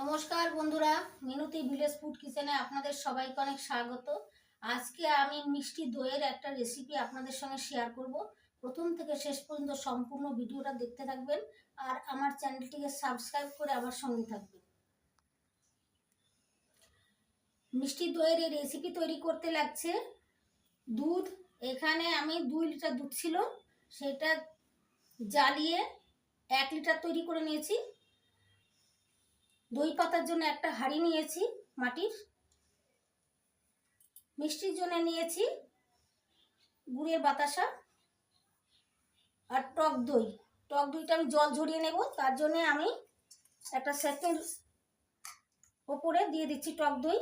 নমস্কার বন্ধুরা, মিনতি village food কিচেনে আপনাদের সবাইকে অনেক স্বাগত। আজকে আমি মিষ্টি দইয়ের একটা রেসিপি আপনাদের সঙ্গে শেয়ার করব। প্রথম থেকে শেষ পর্যন্ত সম্পূর্ণ ভিডিওটা দেখতে থাকবেন আর আমার চ্যানেলটিকে সাবস্ক্রাইব করে আমার সঙ্গে থাকবেন। মিষ্টি দইয়ের এই রেসিপি তৈরি করতে লাগছে দুধ। এখানে আমি দুই লিটার দুধ ছিল, সেটা জ্বালিয়ে এক লিটার তৈরি করে নিয়েছি। দই পাতার জন্য একটা হাঁড়ি নিয়েছি মাটির। মিষ্টির জন্য নিয়েছি গুড়ের বাতাসা আর টক দই। টক দইটা আমি জল ঝরিয়ে নেব, তার জন্যে আমি একটা সেকেন্ড ওপরে দিয়ে দিচ্ছি টক দই।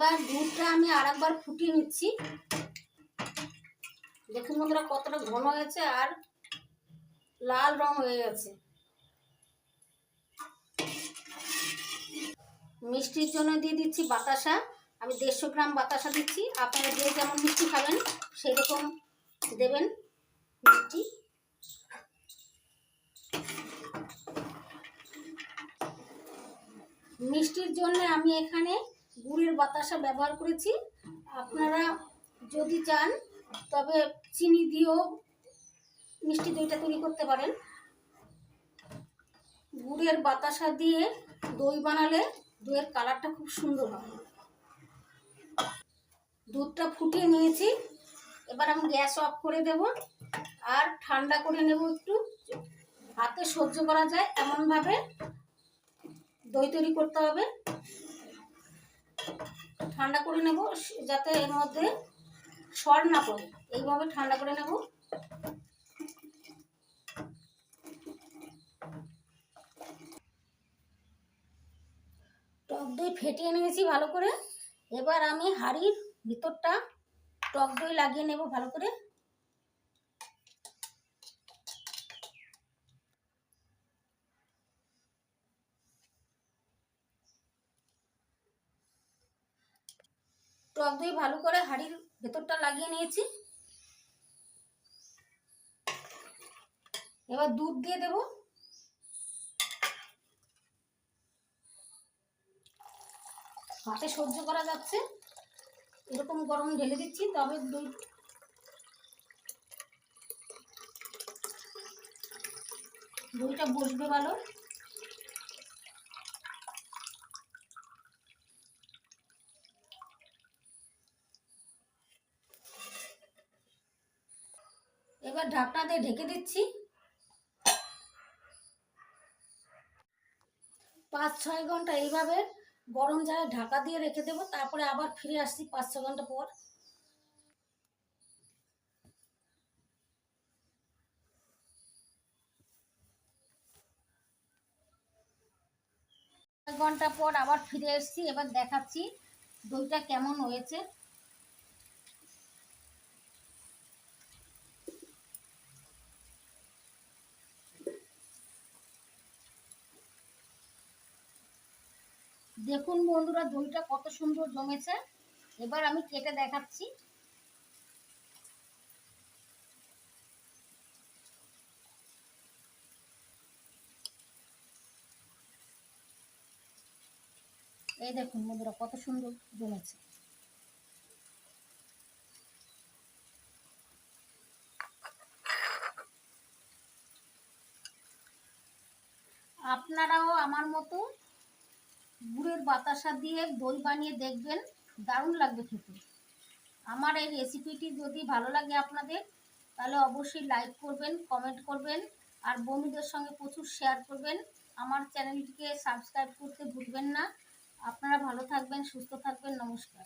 এবার দুধটা আমি আরেকবার ফুটিয়ে নিচ্ছি। দেখুন বন্ধুরা কতটা ঘন হয়েছে আর লাল রং হয়ে গেছে। মিষ্টির জন্য দিয়ে দিচ্ছি বাতাসা। আমি দেড়শো গ্রাম বাতাসা দিচ্ছি। আপনারা যে যেমন মিষ্টি খাবেন সেরকম দেবেন মিষ্টি। মিষ্টির জন্য আমি এখানে গুড়ের বাতাসা ব্যবহার করেছি। আপনারা যদি চান, তবে চিনি দিয়েও মিষ্টি দইটা তৈরি করতে পারেন। গুড়ের বাতাসা দিয়ে দই বানালে দইয়ের কালারটা খুব সুন্দর হয়। দুধটা ফুটিয়ে নিয়েছি। এবার আমি গ্যাস অফ করে দেব আর ঠান্ডা করে নেব একটু। হাতে সহ্য করা যায়, এমনভাবে দই তৈরি করতে হবে। ঠান্ডা করে নেব যাতে এর মধ্যে সর না পড়ে। এইভাবে ঠান্ডা করে নেব। টক দই ফেটিয়ে নিয়েছি ভালো করে। এবার আমি হাড়ির ভিতরটা টক দই লাগিয়ে নেব ভালো করে। টক দই ভালো করে হাঁড়ির ভেতরটা লাগিয়ে নিয়েছি। এবার দুধ দিয়ে দেব। হাতে সহ্য করা যাচ্ছে। এরকম গরম ঢেলে দিচ্ছি, তবে দই দইটা বসবে ভালো। এবার ঢাকনা দিয়ে ঢেকে দিচ্ছি। পাঁচ, ছয় ঘণ্টা এইভাবে গরম জায়গায় ঢাকা দিয়ে রেখে দেবো, তারপরে আবার ফিরে আসছি পাঁচ ছ ঘণ্টা পর। ঘণ্টা পর আবার ফিরে এসেছি, এবার দেখাচ্ছি দইটা কেমন হয়েছে। দেখুন বন্ধুরা, দইটা কত সুন্দর জমেছে। এবার আমি কেটে দেখাচ্ছি। এই দেখুন বন্ধুরা, কত সুন্দর জমেছে। আপনারাও আমার মতো গুড়ের বাতাসা দিয়ে দই বানিয়ে দেখবেন দারুণ লাগবে খেতে। আমার এই রেসিপিটি যদি ভালো লাগে আপনাদের, তাহলে অবশ্যই লাইক করবেন কমেন্ট করবেন, আর বন্ধুদের সঙ্গে প্রচুর শেয়ার করবেন। আমার চ্যানেলটিকে সাবস্ক্রাইব করতে ভুলবেন না। আপনারা ভালো থাকবেন, সুস্থ থাকবেন, নমস্কার।